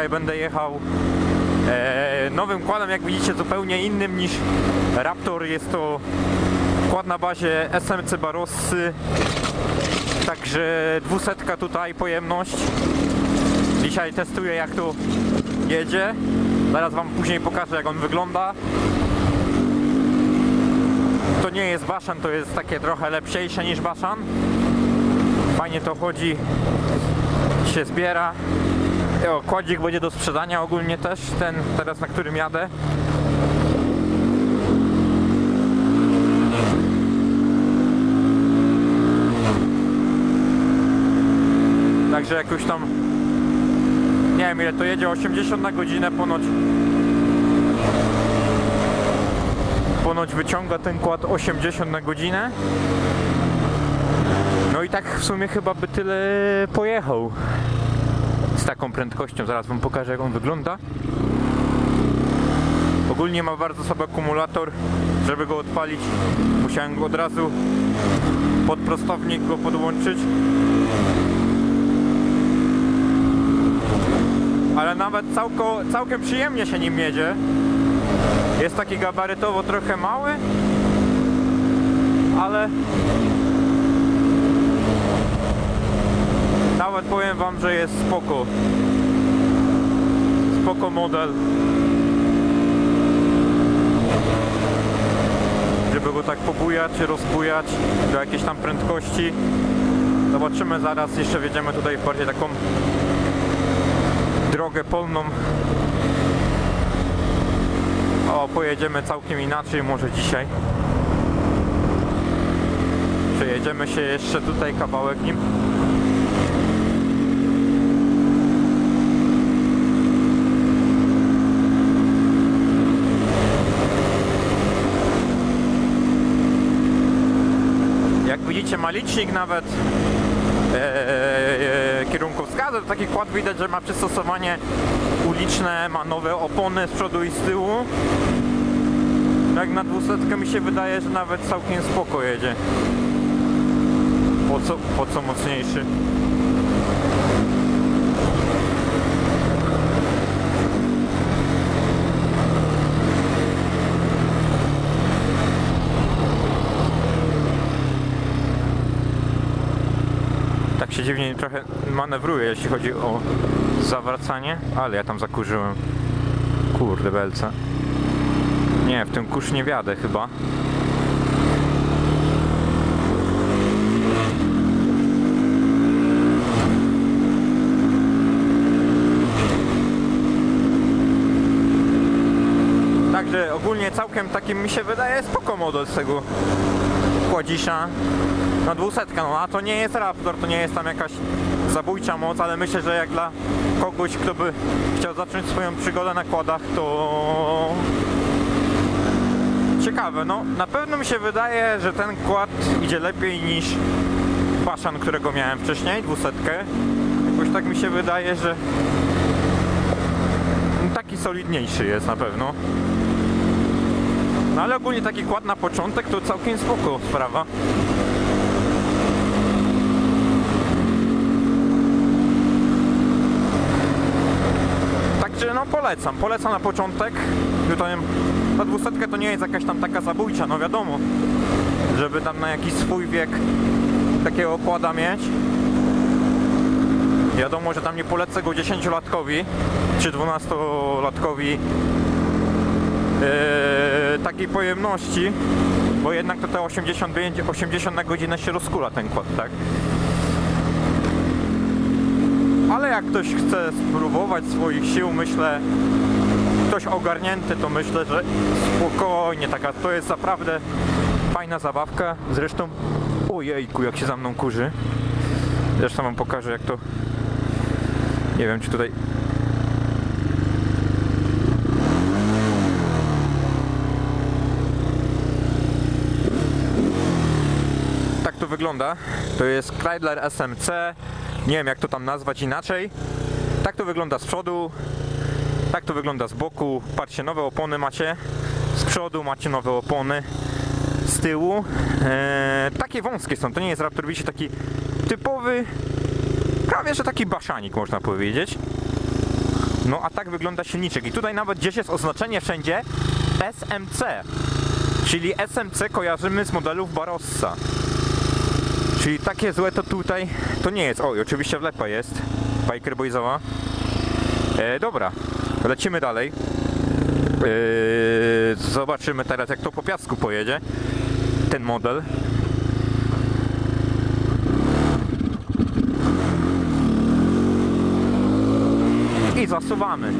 Dzisiaj będę jechał e, nowym kładem, jak widzicie, zupełnie innym niż Raptor. Jest to kład na bazie SMC Barossy. Także dwusetka tutaj pojemność. Dzisiaj testuję jak to jedzie. Zaraz wam później pokażę jak on wygląda. To nie jest Baszan, to jest takie trochę lepsiejsze niż Baszan. Fajnie to chodzi, się zbiera. O, kładzik będzie do sprzedania ogólnie też, ten teraz na którym jadę. Także jakoś tam nie wiem ile to jedzie, 80 na godzinę ponoć. Ponoć wyciąga ten kład 80 na godzinę. No i tak w sumie chyba by tyle pojechał z taką prędkością. Zaraz wam pokażę jak on wygląda. Ogólnie ma bardzo słaby akumulator. Żeby go odpalić musiałem go od razu pod prostownik go podłączyć. Ale nawet całko, całkiem przyjemnie się nim jedzie. Jest taki gabarytowo trochę mały, ale nawet powiem wam, że jest spoko. Spoko model. Żeby go tak pobujać, rozbujać do jakiejś tam prędkości. Zobaczymy zaraz, jeszcze wjedziemy tutaj w bardziej taką drogę polną. O, pojedziemy całkiem inaczej może dzisiaj. Przejedziemy się jeszcze tutaj kawałek nim. Widzicie ma licznik nawet e, e, taki kład widać, że ma przystosowanie uliczne, ma nowe opony z przodu i z tyłu. Jak na dwusetkę mi się wydaje, że nawet całkiem spoko jedzie. Po co, po co mocniejszy? Dziwnie trochę manewruje, jeśli chodzi o zawracanie, ale ja tam zakurzyłem. Kurde belce. Nie, w tym kurz nie wiadę chyba. Także ogólnie całkiem takim mi się wydaje spoko model z tego kładzisza na dwusetkę, no a to nie jest Raptor, to nie jest tam jakaś zabójcza moc, ale myślę, że jak dla kogoś, kto by chciał zacząć swoją przygodę na kładach, to ciekawe, no na pewno mi się wydaje, że ten kład idzie lepiej niż Paszan, którego miałem wcześniej, dwusetkę. Jakoś tak mi się wydaje, że taki solidniejszy jest na pewno. No ale ogólnie taki kład na początek to całkiem spoko sprawa. Także no polecam, polecam na początek. Tutaj ta dwusetka to nie jest jakaś tam taka zabójcza, no wiadomo. Żeby tam na jakiś swój wiek takiego kłada mieć. Wiadomo, że tam nie polecę go 10-latkowi czy 12-latkowi Eee, takiej pojemności, bo jednak to te 85, 80 na godzinę się rozkula ten kład, tak? Ale jak ktoś chce spróbować swoich sił, myślę, ktoś ogarnięty, to myślę, że spokojnie, taka to jest naprawdę fajna zabawka. Zresztą, ojejku, jak się za mną kurzy. Zresztą wam pokażę, jak to. Nie wiem, czy tutaj wygląda. To jest Kreidler SMC. Nie wiem jak to tam nazwać inaczej. Tak to wygląda z przodu. Tak to wygląda z boku. Patrzcie, nowe opony macie. Z przodu macie nowe opony. Z tyłu. Eee, takie wąskie są. To nie jest Raptor Wisi taki typowy, prawie że taki baszanik można powiedzieć. No a tak wygląda silniczek. I tutaj nawet gdzieś jest oznaczenie wszędzie SMC. Czyli SMC kojarzymy z modelów Barossa. Czyli takie złe to tutaj to nie jest. Oj, oczywiście wlepa jest. Biker Boysowa. E, dobra, lecimy dalej. E, zobaczymy teraz jak to po piasku pojedzie. Ten model. I zasuwamy.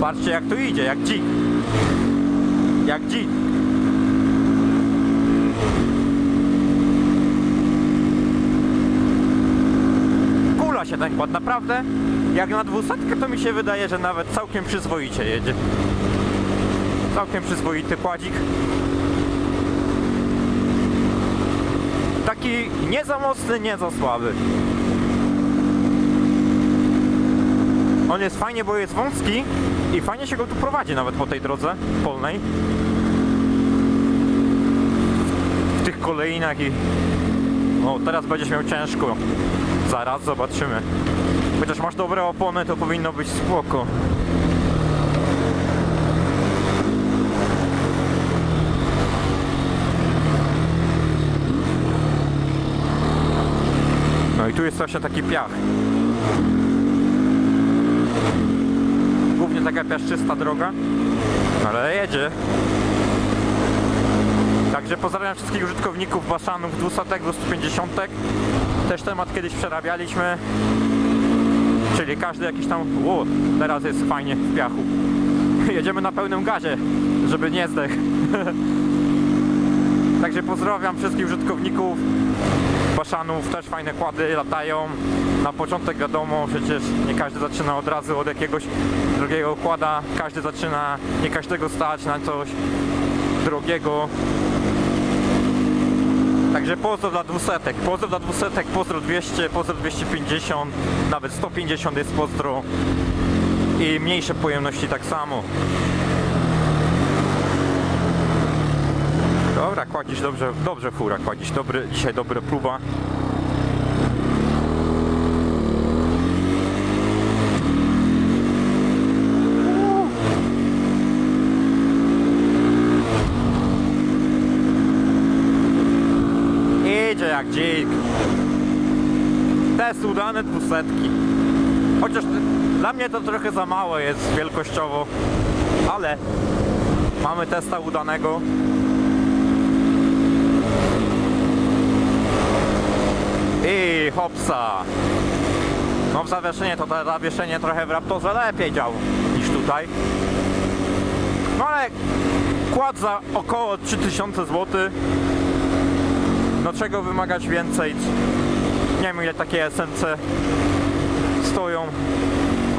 Patrzcie jak to idzie, jak dzik. Jak dzik. Kula się ten kład, naprawdę. Jak na dwusetkę to mi się wydaje, że nawet całkiem przyzwoicie jedzie. Całkiem przyzwoity kładzik. Taki nie za mocny, nie za słaby. On jest fajnie, bo jest wąski i fajnie się go tu prowadzi nawet po tej drodze polnej. W tych kolejnach i... O, teraz będziesz miał ciężko. Zaraz zobaczymy. Chociaż masz dobre opony, to powinno być spoko. No i tu jest właśnie taki piach. Głównie taka piaszczysta droga, ale jedzie. Także pozdrawiam wszystkich użytkowników Baszanów 200, 250. Też temat kiedyś przerabialiśmy. Czyli każdy jakiś tam... O, teraz jest fajnie w piachu. Jedziemy na pełnym gazie, żeby nie zdech. Także pozdrawiam wszystkich użytkowników Baszanów, też fajne kłady latają. Na początek wiadomo, przecież nie każdy zaczyna od razu od jakiegoś drugiego kłada. Każdy zaczyna, nie każdego stać na coś drogiego. Także pozdro dla dwusetek, pozdro dla dwusetek, pozdro 200, pozdro 250, nawet 150 jest pozdro i mniejsze pojemności tak samo. Dobra, kładzisz dobrze, dobrze fura, kładzisz dobry, dzisiaj dobra próba. Idzie jak dzik. Test udane dwusetki. Chociaż dla mnie to trochę za mało jest wielkościowo, ale mamy testa udanego. I hopsa. No w zawieszenie to zawieszenie trochę w Raptorze lepiej działo niż tutaj. No ale kład za około 3000 zł. No czego wymagać więcej? Nie wiem ile takie SNC stoją.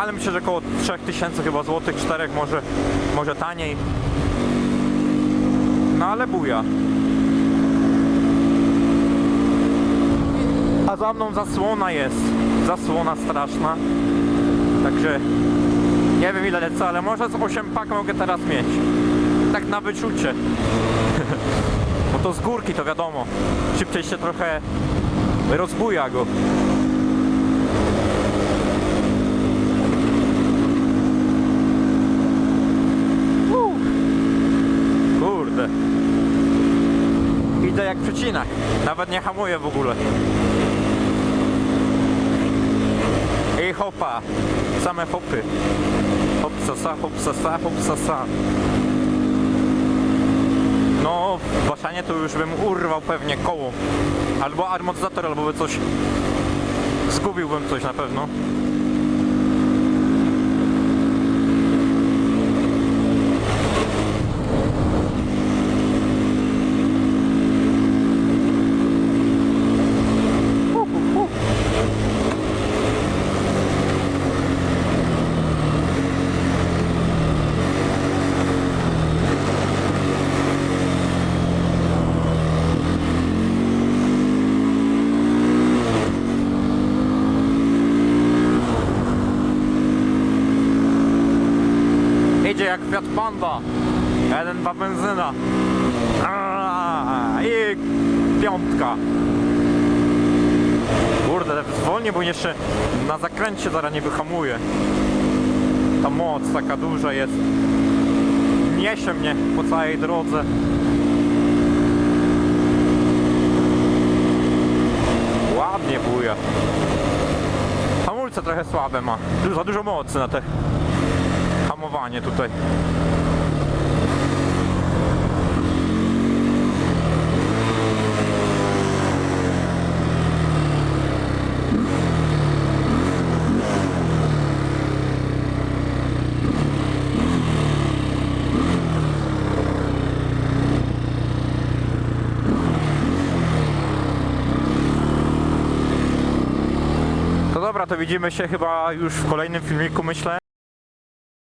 Ale myślę, że około 3000 chyba złotych, 4 może, może taniej. No ale buja. A za mną zasłona jest. Zasłona straszna. Także nie wiem ile lecę, ale może z 8 pak mogę teraz mieć. Tak na wyczucie. Bo to z górki to wiadomo. Szybciej się trochę rozbuja go. Uff. Kurde. Idę jak przecinak. Nawet nie hamuję w ogóle. I hopa. Same hopy. Hopsasa, hopsasa, hopsasa. No, w Baszanie to już bym urwał pewnie koło. Albo amortyzator, albo by coś... Zgubiłbym coś na pewno. Idzie jak Fiat Panda. 1,2 benzyna. I piątka. Kurde, zwolnię, bo jeszcze na zakręcie zaraz nie wyhamuję. Ta moc taka duża jest. Niesie mnie po całej drodze. Ładnie buja. Hamulce trochę słabe ma. Za dużo mocy na te hamowanie tutaj. To dobra, to widzimy się chyba już w kolejnym filmiku, myślę.